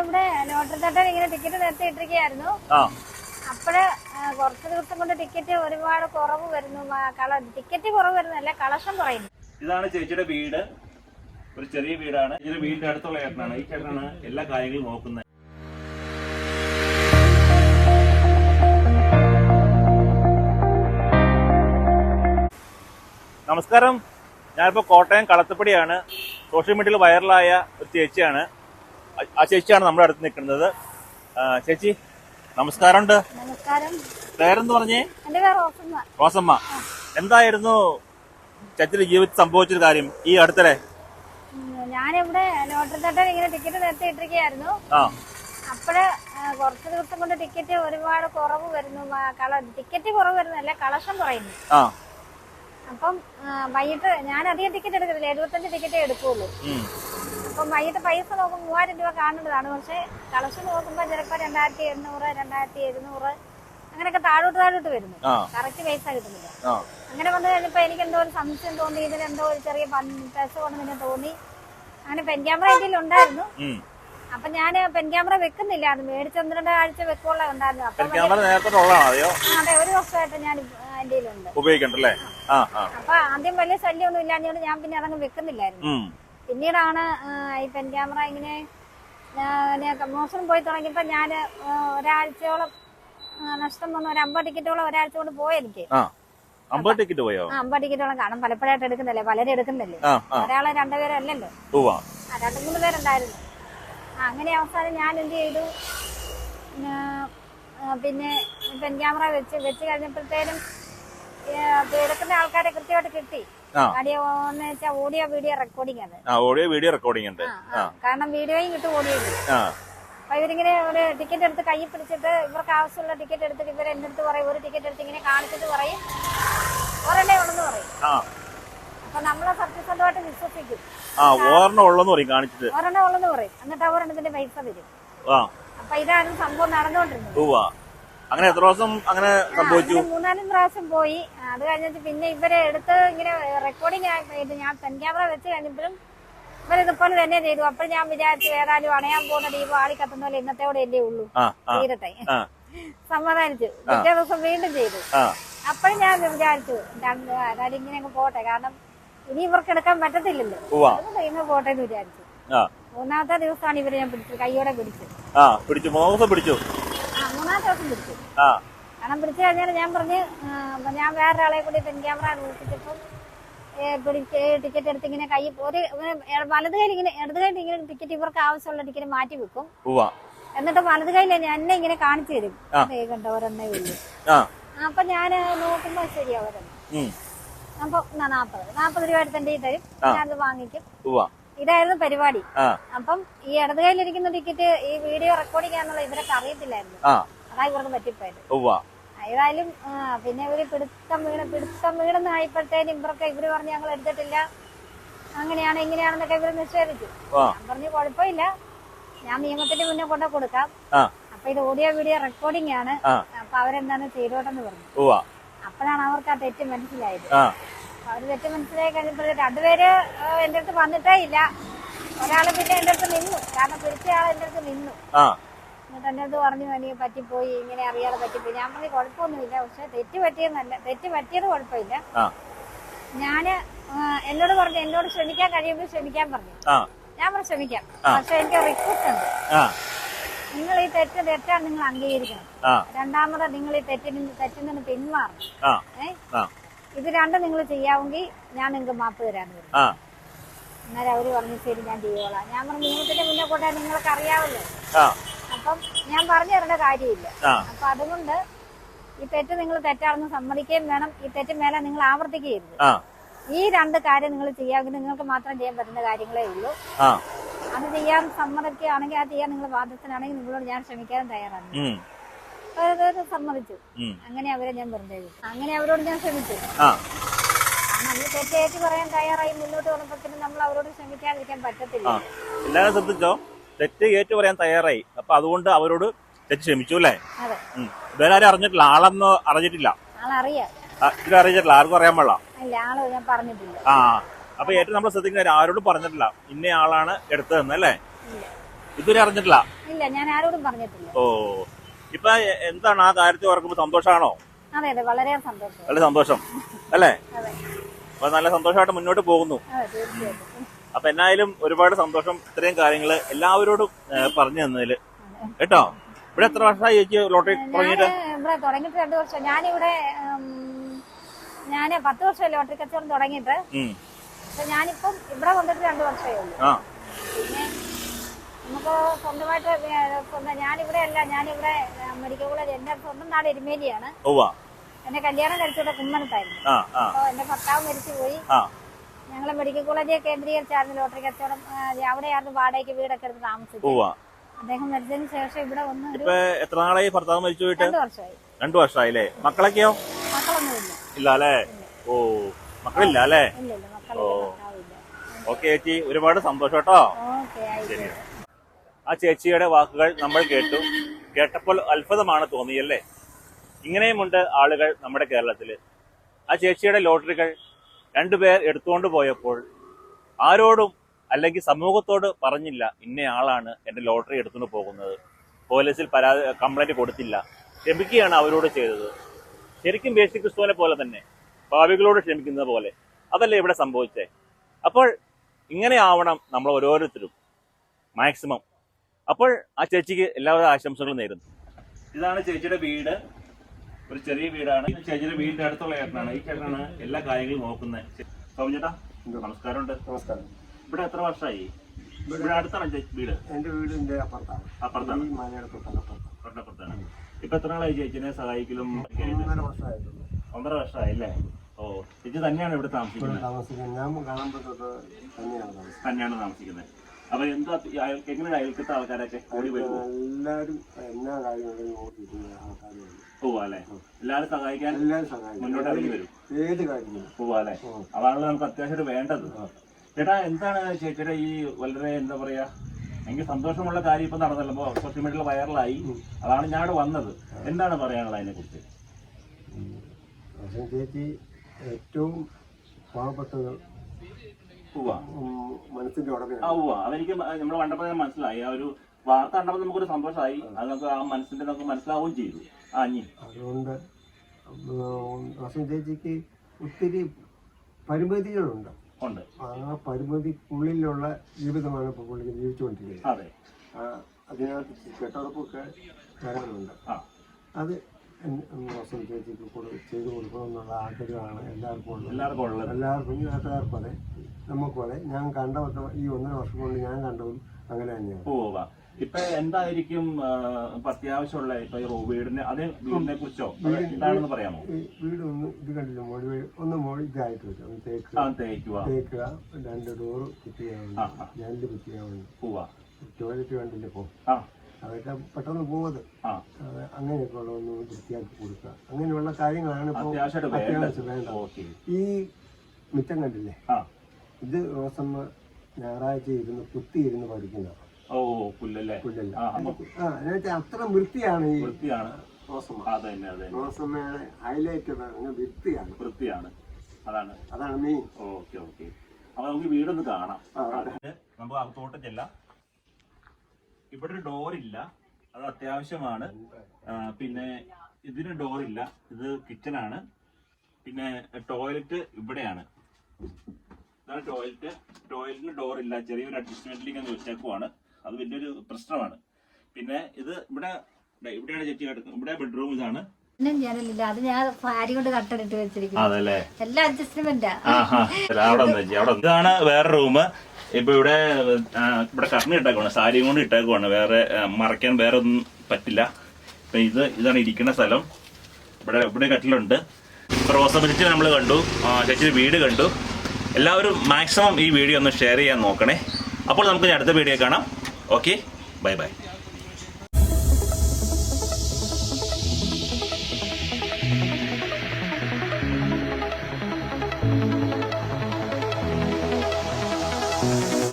ഞാനിവിടെ ലോട്ടറി തട്ടൽ ഇങ്ങനെ ടിക്കറ്റ് നിർത്തി ഇട്ടിരിക്കുകയായിരുന്നു. അപ്പോഴ് കുറച്ച് ദിവസം കൊണ്ട് ടിക്കറ്റ് ഒരുപാട് കുറവ് വരുന്നു. കള ടിക്കറ്റ് കുറവ് വരുന്നല്ല കളക്ഷൻ കുറയുന്നു. ഇതാണ് ചേച്ചിയുടെ വീട്. ഒരു ചെറിയ വീടാണ്. ഇതിന്റെ വീടിന്റെ അടുത്തുള്ള ചേട്ടനാണ് ഈ ചേട്ടനാണ് എല്ലാ കാര്യങ്ങളും നോക്കുന്നത്. നമസ്കാരം. ഞാനിപ്പോ കോട്ടയം കളത്തപ്പടിയാണ്. സോഷ്യൽ മീഡിയയിൽ വൈറലായ ഒരു ചേച്ചിയാണ്. ആ- ചേച്ചിയാണ് നമ്മുടെ അടുത്ത് നിൽക്കുന്നത്. ചേച്ചി നമസ്കാരമുണ്ട്. നമസ്കാരം. പേരെന്ന് പറഞ്ഞേ? റോസമ്മ. എന്തായിരുന്നു ചേച്ചിയുടെ ജീവിതത്തിൽ സംഭവിച്ചൊരു കാര്യം ഈ അടുത്തിടെ? ഞാനിവിടെ ലോട്ടറി തട്ടൽ ഇങ്ങനെ ടിക്കറ്റ് നിർത്തി ഇട്ടിരിക്കുകയായിരുന്നു. അപ്പോഴ് കുറച്ച് ദിവസം കൊണ്ട് ടിക്കറ്റ് ഒരുപാട് കുറവ് വരുന്നു. ടിക്കറ്റ് കുറവ് വരുന്നല്ല കളക്ഷൻ കുറയുന്നു. അപ്പം വൈകിട്ട് ഞാൻ അധികം ടിക്കറ്റ് എടുക്കുന്നില്ല എഴുപത്തഞ്ച് ടിക്കറ്റേ എടുക്കുള്ളൂ. അപ്പം വൈകിട്ട് പൈസ നോക്കുമ്പോൾ മൂവായിരം രൂപ കാണേണ്ടതാണ് പക്ഷേ കളക്ഷൻ നോക്കുമ്പോൾ ചിലപ്പോൾ രണ്ടായിരത്തി എണ്ണൂറ് രണ്ടായിരത്തി എഴുന്നൂറ് അങ്ങനെയൊക്കെ താഴോട്ട് താഴോട്ട് വരുന്നു. കറക്റ്റ് പൈസ കിട്ടുന്നില്ല. അങ്ങനെ വന്നു കഴിഞ്ഞപ്പോൾ എനിക്ക് എന്തോ ഒരു സംശയം തോന്നി. ഇതിനെന്തോ ഒരു ചെറിയ പൈസ കൊണ്ടെന്ന് തോന്നി. അങ്ങനെ പെൻ ക്യാമറ എന്റെ ഉണ്ടായിരുന്നു. അപ്പൊ ഞാൻ പെൻ ക്യാമറ വെക്കുന്നില്ല. അത് മേടിച്ച് ഒന്ന് ആഴ്ച വെക്കുള്ള ഉണ്ടായിരുന്നു അതെ. ഒരു വർഷമായിട്ട് ഞാൻ എന്റെ ഉണ്ട് ഉപയോഗിക്കണ്ടല്ലേ? അപ്പൊ ആദ്യം വലിയ ശല്യമൊന്നും ഇല്ലാഞ്ഞോണ്ട് ഞാൻ പിന്നെ അതങ്ങ് വെക്കുന്നില്ലായിരുന്നു. പിന്നീടാണ് ഈ പെൻ ക്യാമറ ഇങ്ങനെ മോഷണം പോയി തുടങ്ങിയപ്പോ ഞാൻ ഒരാഴ്ചയോളം നഷ്ടം വന്ന ഒരു അമ്പത് ടിക്കറ്റോളം ഒരാഴ്ച കൊണ്ട് പോയെനിക്ക് അമ്പത് ടിക്കറ്റ് പോയോ? അമ്പത് ടിക്കറ്റോളം കാണും. പലപ്പോഴായിട്ട് എടുക്കുന്നല്ലേ? പലരും എടുക്കുന്നല്ലേ? ഒരാളെ രണ്ടുപേരും അല്ലല്ലോ? രണ്ടു മൂന്ന് പേരുണ്ടായിരുന്നു. അങ്ങനെ അവസാനം ഞാൻ എന്ത് ചെയ്തു? പിന്നെ പെൻ ക്യാമറ വെച്ച് വെച്ച് കഴിഞ്ഞപ്പോഴത്തേനും എടുക്കുന്ന ആൾക്കാരെ കൃത്യമായിട്ട് കിട്ടി. ഓഡിയോ എന്ന് വെച്ചാൽ ഓഡിയോ വീഡിയോ റെക്കോർഡിംഗ് അത് ഓഡിയോ വീഡിയോ റെക്കോർഡിംഗ് ഉണ്ട്. കാരണം വീഡിയോയും കിട്ടും ഓഡിയോ അപ്പൊ ഇവരിങ്ങനെ ഒരു ടിക്കറ്റ് എടുത്ത് കൈ പിടിച്ചിട്ട് ഇവർക്ക് ആവശ്യമുള്ള ടിക്കറ്റ് എടുത്തിട്ട് ഇവർ എന്റെ അടുത്ത് പറയും ഒരു ടിക്കറ്റ് എടുത്ത് ഇങ്ങനെ കാണിച്ചിട്ട് പറയും. ഒരെണ്ണേ ഉള്ളെന്ന് പറയും. അപ്പൊ നമ്മളെ സത്യസന്ധമായിട്ട് വിശ്വസിക്കും. ആ ഓർമ്മ ഉള്ളെന്ന് പറയും കാണിച്ചിട്ട്. ഒരെണ്ണേ ഉള്ളെന്ന് പറയും. എന്നിട്ട് ഒരെണ്ണത്തിന്റെ പൈസ തരും. അപ്പൊ ഇതാണ് സംഭവം നടന്നുകൊണ്ടിരുന്നത്. അങ്ങനെ എത്ര ദിവസം അങ്ങനെ സംഭവിച്ചു? മൂന്നാലും പ്രാവശ്യം പോയി. അത് കഴിഞ്ഞിട്ട് പിന്നെ ഇവരെ എടുത്ത് ഇങ്ങനെ റെക്കോർഡിംഗ് ആയിട്ട് ഞാൻ പെൻ ക്യാമറ വെച്ച് കഴിഞ്ഞപ്പോഴും ഇവരിതുപോലെ തന്നെ ചെയ്തു. അപ്പോൾ ഞാൻ വിചാരിച്ചു ഏതായാലും അണയാൻ പോകുന്ന ദീപം ആളി കത്തുന്ന പോലെ ഇന്നത്തോടെ അല്ലേ ഉള്ളൂ. തീരട്ടെ. സമാധാനിച്ചു. പിറ്റേ ദിവസം വീണ്ടും ചെയ്തു. അപ്പോഴും ഞാൻ വിചാരിച്ചു ഏതായാലും ഇങ്ങനെ അങ്ങ് പോട്ടെ. കാരണം ഇനി ഇവർക്ക് എടുക്കാൻ പറ്റത്തില്ലല്ലോ. ഇങ്ങ് പോട്ടെ എന്ന് വിചാരിച്ചു. മൂന്നാമത്തെ ദിവസമാണ് ഇവരെ ഞാൻ പിടിച്ചത് കൈയോടെ പിടിച്ചു ആ പിടിച്ചു. മൂന്നാമത്തെ പിടിച്ചു. ദിവസം പിടിച്ചു കാരണം പിടിച്ചു കഴിഞ്ഞാൽ ഞാൻ പറഞ്ഞ് ഞാൻ വേറൊരാളെ കൂടി പെൻ ക്യാമറ നോക്കിച്ചപ്പം പിടിച്ച് ടിക്കറ്റ് എടുത്ത് ഇങ്ങനെ കൈ ഒരു വലത് കയ്യിൽ ഇങ്ങനെ ഇടത് കയ്യിൽ ഇങ്ങനെ ടിക്കറ്റ് ഇവർക്ക് ആവശ്യമുള്ള ടിക്കറ്റ് മാറ്റി വെക്കും. എന്നിട്ട് വലത് കയ്യിൽ എന്നെ ഇങ്ങനെ കാണിച്ചു തരും. കണ്ടോ ഒരെണ്ണേ ഉള്ളൂ. അപ്പൊ ഞാൻ നോക്കുമ്പോ ശരിയാ ഒരെണ്ണം. അപ്പൊ നാപ്പത്. നാപ്പത് രൂപ എടുത്ത് എന്റെ തരും? ഞാനത് വാങ്ങിക്കും. ഇതായിരുന്നു പരിപാടി. അപ്പം ഈ ഇടത് കയ്യിലിരിക്കുന്ന ടിക്കറ്റ് ഈ വീഡിയോ റെക്കോർഡ് ചെയ്യാന്നുള്ള ഇവരൊക്കെ അറിയത്തില്ലായിരുന്നു. അതാ ഇവർക്ക് പറ്റിപ്പോയത്. പോവാ ഏതായാലും പിന്നെ ഇവർ പിടുത്തം വീണ് പിടുത്തം വീണെന്ന് ആയപ്പോഴത്തേനും ഇവർക്ക് ഇവർ പറഞ്ഞു ഞങ്ങൾ എടുത്തിട്ടില്ല. അങ്ങനെയാണ് എങ്ങനെയാണെന്നൊക്കെ ഇവർ നിഷേധിച്ചു. ഞാൻ പറഞ്ഞു കുഴപ്പമില്ല. ഞാൻ നിയമത്തിന്റെ മുന്നേ കൊണ്ട കൊടുക്കാം. അപ്പൊ ഇത് ഓഡിയോ വീഡിയോ റെക്കോർഡിംഗ് ആണ്. അപ്പൊ അവരെന്താണ് ചെയ്തോട്ടെന്ന് പറഞ്ഞു. അപ്പോഴാണ് അവർക്ക് ആ തെറ്റ് മനസ്സിലായത്. അവർ തെറ്റ് മനസ്സിലായി കഴിഞ്ഞപ്പോൾ രണ്ടുപേര് എന്റെ അടുത്ത് വന്നിട്ടേ ഇല്ല. ഒരാൾ പിന്നെ എന്റെ അടുത്ത് നിന്നു. കാരണം പിടിച്ചയാൾ എന്റെ അടുത്ത് നിന്നു. എന്നിട്ട് എന്റെ അടുത്ത് പറഞ്ഞു എനിക്ക് പറ്റിപ്പോയി ഇങ്ങനെ അറിയാതെ പറ്റിപ്പോയി. ഞാൻ പറഞ്ഞു കുഴപ്പമൊന്നുമില്ല പക്ഷെ തെറ്റ് പറ്റിയെന്നല്ല തെറ്റ് പറ്റിയത് കുഴപ്പമില്ല. ഞാൻ എന്നോട് പറഞ്ഞു എന്നോട് ശ്രമിക്കാൻ കഴിയുമ്പോൾ ശ്രമിക്കാൻ പറഞ്ഞു. ഞാൻ പറഞ്ഞു ശ്രമിക്കാം പക്ഷെ എനിക്ക് റിക്വസ്റ്റ് ഉണ്ട്. നിങ്ങൾ ഈ തെറ്റ് തെറ്റാണ് നിങ്ങൾ അംഗീകരിക്കണം. രണ്ടാമത് നിങ്ങൾ ഈ തെറ്റിൽ നിന്ന് തെറ്റിൽ നിന്ന് പിന്മാറണം ഇത് രണ്ടും നിങ്ങൾ ചെയ്യാമെങ്കിൽ ഞാൻ നിങ്ങൾക്ക് മാപ്പ് തരാന്ന് പറഞ്ഞു. അന്നേരം അവർ പറഞ്ഞു ശരി ഞാൻ ചെയ്യോളാം ഞാൻ പറഞ്ഞു നിയമത്തിന്റെ മുന്നേ കൂട്ടാൻ നിങ്ങൾക്ക് അറിയാമല്ലോ ആ. അപ്പം ഞാൻ പറഞ്ഞു തരേണ്ട കാര്യമില്ല. അപ്പൊ അതുകൊണ്ട് ഈ തെറ്റ് നിങ്ങൾ തെറ്റാണെന്ന് സമ്മതിക്കുകയും വേണം. ഈ തെറ്റ് മേലെ നിങ്ങൾ ആവർത്തിക്കുകയും ഈ രണ്ട് കാര്യം നിങ്ങൾ ചെയ്യാമെങ്കിൽ നിങ്ങൾക്ക് മാത്രം ചെയ്യാൻ പറ്റുന്ന കാര്യങ്ങളേ ഉള്ളൂ. അത് ചെയ്യാൻ സമ്മതിക്കുകയാണെങ്കിൽ അത് ചെയ്യാൻ നിങ്ങൾ ബാധ്യസ്ഥനാണെങ്കിൽ നിങ്ങളോട് ഞാൻ ശ്രമിക്കാനും തയ്യാറാണ്. സമ്മതിച്ചു. അങ്ങനെ അവരെ ഞാൻ വിട്ടു. അങ്ങനെ അവരോട് ഞാൻ നമ്മൾ തെറ്റേറ്റ് പറയാൻ തയ്യാറായി മുന്നോട്ട് വന്നപ്പോഴത്തേനും നമ്മൾ അവരോട് ശ്രമിക്കാതിരിക്കാൻ പറ്റത്തില്ല. എല്ലാവരും ശ്രദ്ധിച്ചോ? തെറ്റ് ഏറ്റു പറയാൻ തയ്യാറായി. അപ്പൊ അതുകൊണ്ട് അവരോട് തെറ്റ് ക്ഷമിച്ചു അല്ലേ? ഇവരാരും വേറെ ആരും അറിഞ്ഞിട്ടില്ല. ആളെന്ന് അറിഞ്ഞിട്ടില്ല. ഇത് അറിയിച്ചിട്ടില്ല ആർക്കും അറിയാൻ പാടില്ല. ആ അപ്പൊ ഏറ്റവും നമ്മൾ ശ്രദ്ധിക്കുന്ന ആരോടും പറഞ്ഞിട്ടില്ല. ഇന്ന ആളാണ് എടുത്തതെന്ന് അല്ലേ? ഇതുവരെ അറിഞ്ഞിട്ടില്ല? ഇല്ല ഞാൻ ആരോടും പറഞ്ഞിട്ടില്ല. ഓ ഇപ്പൊ എന്താണ് ആ കാര്യത്തിൽ ഓർക്കുമ്പോ സന്തോഷമാണോ വളരെ സന്തോഷം. അല്ലേ? അപ്പൊ നല്ല സന്തോഷമായിട്ട് മുന്നോട്ട് പോകുന്നു. അപ്പൊ എന്നായാലും ഒരുപാട് സന്തോഷം ഇത്രയും കാര്യങ്ങൾ എല്ലാവരോടും പറഞ്ഞു തന്നതിൽ. കേട്ടോ? ഇവിടെ എത്ര വർഷമായി ചേച്ചി ലോട്ടറി തുടങ്ങിയിട്ട്? ഇവിടെ തുടങ്ങിയിട്ട് രണ്ടു വർഷം. ഞാനിവിടെ ഞാൻ പത്ത് വർഷം ലോട്ടറി കച്ചവടം തുടങ്ങിയിട്ട്. പക്ഷെ ഞാനിപ്പം ഇവിടെ വന്നിട്ട് രണ്ടു വർഷമേ ഉള്ളൂ. പിന്നെ നമുക്ക് സ്വന്തമായിട്ട് സ്വന്തം ഞാനിവിടെ അല്ല ഞാനിവിടെ മെഡിക്കൽ കോളേജ് എന്റെ സ്വന്തം നാട് എരുമേലിയാണ്. എന്റെ എന്നെ കല്യാണം കഴിച്ചിവിടെ കുമ്മനത്തായിരുന്നു. എന്റെ ഭർത്താവ് മരിച്ചു പോയി ഞങ്ങൾ മെഡിക്കൽ കോളേജ് കേന്ദ്രീകരിച്ചായിരുന്നു ലോട്ടറി കച്ചവടം. അവിടെയായിരുന്നു വാടകയ്ക്ക് വീടൊക്കെ എടുത്ത് താമസിച്ചത്. അദ്ദേഹം മരിച്ചതിന് ശേഷം ഇവിടെ ഒന്ന് ഇപ്പൊ എത്ര നാളായി ഭർത്താവ് മരിച്ചു പോയിട്ട്? രണ്ടു വർഷമായി. രണ്ടു വർഷമായില്ലേ? മക്കളൊക്കെയോ? മക്കളൊന്നുമില്ല. ഇല്ല അല്ലേ? ഓ മക്കളില്ല അല്ലേ ഓക്കെ ചേച്ചി ഒരുപാട് സന്തോഷം കേട്ടോ. ശരി. ആ ചേച്ചിയുടെ വാക്കുകൾ നമ്മൾ കേട്ടു. കേട്ടപ്പോൾ അത്ഭുതമാണ് തോന്നിയല്ലേ? ഇങ്ങനെയുമുണ്ട് ആളുകൾ നമ്മുടെ കേരളത്തിൽ ആ ചേച്ചിയുടെ ലോട്ടറികൾ രണ്ടുപേർ എടുത്തുകൊണ്ട് പോയപ്പോൾ ആരോടും അല്ലെങ്കിൽ സമൂഹത്തോട് പറഞ്ഞില്ല ഇന്നയാളാണ് എന്റെ ലോട്ടറി എടുത്തുകൊണ്ട് പോകുന്നത്. പോലീസിൽ പരാതി കംപ്ലൈന്റ് കൊടുത്തില്ല. ക്ഷമിക്കുകയാണ് അവരോട് ചെയ്തത്. ശരിക്കും ബേസിക് ക്രിസ്തുവിനെ പോലെ തന്നെ ഭാവികളോട് ക്ഷമിക്കുന്നത് പോലെ. അതല്ലേ ഇവിടെ സംഭവിച്ചേ? അപ്പോൾ ഇങ്ങനെ ആവണം നമ്മൾ ഓരോരുത്തരും മാക്സിമം. അപ്പോൾ ആ ചേച്ചിക്ക് എല്ലാവിധ ആശംസകളും നേരുന്നു. ഇതാണ് ചേച്ചിയുടെ വീട്. ഒരു ചെറിയ വീടാണ്. ഈ ചേച്ചിയുടെ വീടിന്റെ അടുത്തുള്ള ചേട്ടനാണ് ഈ ചേട്ടനാണ് എല്ലാ കാര്യങ്ങളും നോക്കുന്നത്. സോമൻ ചേട്ടാ നമസ്കാരമുണ്ട്. നമസ്കാരം. ഇവിടെ എത്ര വർഷമായി? ഇവിടെ അടുത്താണ് വീട്? എന്റെ വീടിന്റെ അപ്പുറത്താണ്. അപ്പുറത്താണ്. തൊട്ടപ്പുറത്താണ്. ഇപ്പൊ എത്ര നാളായി ചേച്ചിനെ സഹായിക്കലും ഒന്നര വർഷമായി അല്ലേ? ഓ ചേച്ചി തന്നെയാണ് ഇവിടെ താമസിക്കുന്നത്. തന്നെയാണ് താമസിക്കുന്നത്. അപ്പൊ എന്താ അയാൾക്ക് അയൽ- എങ്ങനെ അയൽക്കത്തെ ആൾക്കാരൊക്കെ ഓടി വരുമോ എല്ലാവരും എല്ലാ കാര്യങ്ങളും നോക്കിയിരിക്കുന്ന ആൾക്കാരുണ്ട് പോവാ അല്ലേ? എല്ലാവരും സഹായിക്കാൻ മുന്നോട്ട് ഇറങ്ങി വരും. ഏത് കാര്യങ്ങളും പോവാ അല്ലേ? അതാണല്ലോ നമുക്ക് അത്യാവശ്യമായിട്ട് വേണ്ടത്. ചേട്ടാ എന്താണ് ചേച്ചിയുടെ ഈ വളരെ എന്താ പറയാ എനിക്ക് സന്തോഷമുള്ള കാര്യം ഇപ്പൊ നടന്നല്ലോ. സോഷ്യൽ മീഡിയയിൽ വൈറലായി അതാണ് ഞാൻ വന്നത്. എന്താണ് പറയാനുള്ളത് അതിനെ കുറിച്ച് ചേച്ചി ഏറ്റവും പാവപ്പെട്ടത് മനസ്സിന്റെ ഉടമയാണ്. അതെനിക്ക് നമ്മൾ കണ്ടപ്പോൾ ഞാൻ മനസ്സിലായി. ആ ഒരു വാർത്ത കണ്ടപ്പോൾ നമുക്കൊരു സന്തോഷമായി അത് നമുക്ക് ആ മനസ്സിന്റെ നമുക്ക് മനസ്സിലാവുകയും ചെയ്തു. ആ അഞ്ഞി അതുകൊണ്ട് ചേച്ചിക്ക് ഒത്തിരി പരിമിതികളുണ്ട്. ഉണ്ട്. ആ പരിമിതിക്കുള്ളിലുള്ള ജീവിതമാണ് ഇപ്പോൾ പുള്ളിക്ക് ജീവിച്ചുകൊണ്ടിരിക്കുന്നത്. അതെ. അതിനകത്ത് കെട്ടുറപ്പൊക്കെ വരാനുണ്ട് ആ. അത് റോഷൻ ചേച്ചിക്ക് കൊടു ചെയ്തു കൊടുക്കണമെന്നുള്ള ആഗ്രഹമാണ് എല്ലാവർക്കും ഉള്ളത്. എല്ലാവർക്കും ഉള്ളത്. എല്ലാവർക്കും ഈ നാട്ടുകാർക്കും അതെ നമുക്കും അതെ ഞാൻ കണ്ട ഈ ഒന്നര വർഷം കൊണ്ട് ഞാൻ കണ്ടതും അങ്ങനെ തന്നെയാണ്. പോവാ ഇപ്പൊ എന്തായിരിക്കും ഇപ്പൊ അത്യാവശ്യമുള്ള ഇപ്പൊ ഈ വീടിന് അത് വീടിനെ കുറിച്ചോ? എന്താണെന്ന് പറയാമോ? വീട് ഒന്ന് ഇത് കണ്ടില്ല മോടി ഒന്ന് മോടി ഇതായിട്ട് വെച്ചു ഒന്ന് തേക്കുക. തേക്കുക. തേക്കുക രണ്ട് ഡോറ് കുത്തിയാവുന്നു രണ്ട് കുത്തിയാവുന്നു ടോയ്ലറ്റ് കണ്ടില്ല ആ. അതൊക്കെ പെട്ടെന്ന് പോകുന്നത്. അത് അങ്ങനെയൊക്കെ ഉള്ള ഒന്ന് വൃത്തിയാക്കി കൊടുക്കുക. അങ്ങനെയുള്ള കാര്യങ്ങളാണ് ഇപ്പോൾ അത്യാവശ്യം വേണ്ടത്. ഈ മിറ്റം കണ്ടില്ലേ? ഇത് റോസമ്മ ഞായറാഴ്ച ഇരുന്ന് കുത്തി ഇരുന്ന് പഠിക്കുന്ന ഓ പുല്ലല്ലേ? പുല്ലല്ല. ആ നമുക്ക് ആ എന്നുവെച്ചാൽ അത്ര വൃത്തിയാണ് ഈ വൃത്തിയാണ്. റോസമ്മയുടെ ഹൈലൈറ്റ് വൃത്തിയാണ്. വൃത്തിയാണ്. അതാണ്. അതാണ് മെയിൻ ഓക്കെ ഓക്കെ. അപ്പൊ നമുക്ക് വീടൊന്ന് കാണാം. നമുക്ക് അകത്തോട്ട് ചെല്ലാം. ഇവിടെ ഒരു ഡോർ ഇല്ല. അത് അത്യാവശ്യമാണ്. പിന്നെ ഇതിന് ഡോർ ഇല്ല. ഇത് കിച്ചൺ ആണ്. പിന്നെ ടോയ്ലറ്റ് ഇവിടെയാണ്. ഇതാണ് ടോയ്ലറ്റ് ടോയ്ലറ്റിന് ഡോർ ഇല്ല. ചെറിയൊരു അഡ്ജസ്റ്റ്മെന്റിലേക്ക് അങ്ങ് വെച്ചേക്കുവാണ്. അത് വലിയൊരു പ്രശ്നമാണ്. പിന്നെ ഇത് ഇവിടെ ഇവിടെയാണ് ചെറ്റി കിടക്കുന്നത്. ഇവിടെ ബെഡ്റൂം ഇതാണ്. ചെയ്യാനില്ല അത് ഞാൻ ഭാര്യ കൊണ്ട് കട്ടടിട്ട് വെച്ചിരിക്കുന്നു. അതല്ലേ? എല്ലാം അഡ്ജസ്റ്റ്മെന്റാ ഇതാണ് വേറെ റൂം ഇപ്പൊ ഇവിടെ ഇവിടെ കർണി ഇട്ടേക്കുവാണ്. സാരിയും കൊണ്ട് ഇട്ടേക്കുവാണ്. വേറെ മറയ്ക്കാൻ വേറെ ഒന്നും പറ്റില്ല. ഇപ്പൊ ഇത് ഇതാണ് ഇരിക്കുന്ന സ്ഥലം. ഇവിടെ ഇവിടെ കട്ടിലുണ്ട്. ചേച്ചി നമ്മൾ കണ്ടു. ചേച്ചി വീട് കണ്ടു. എല്ലാവരും മാക്സിമം ഈ വീഡിയോ ഒന്ന് ഷെയർ ചെയ്യാൻ നോക്കണേ. അപ്പോൾ നമുക്ക് അടുത്ത വീഡിയോ കാണാം. ഓക്കെ? Bye bye.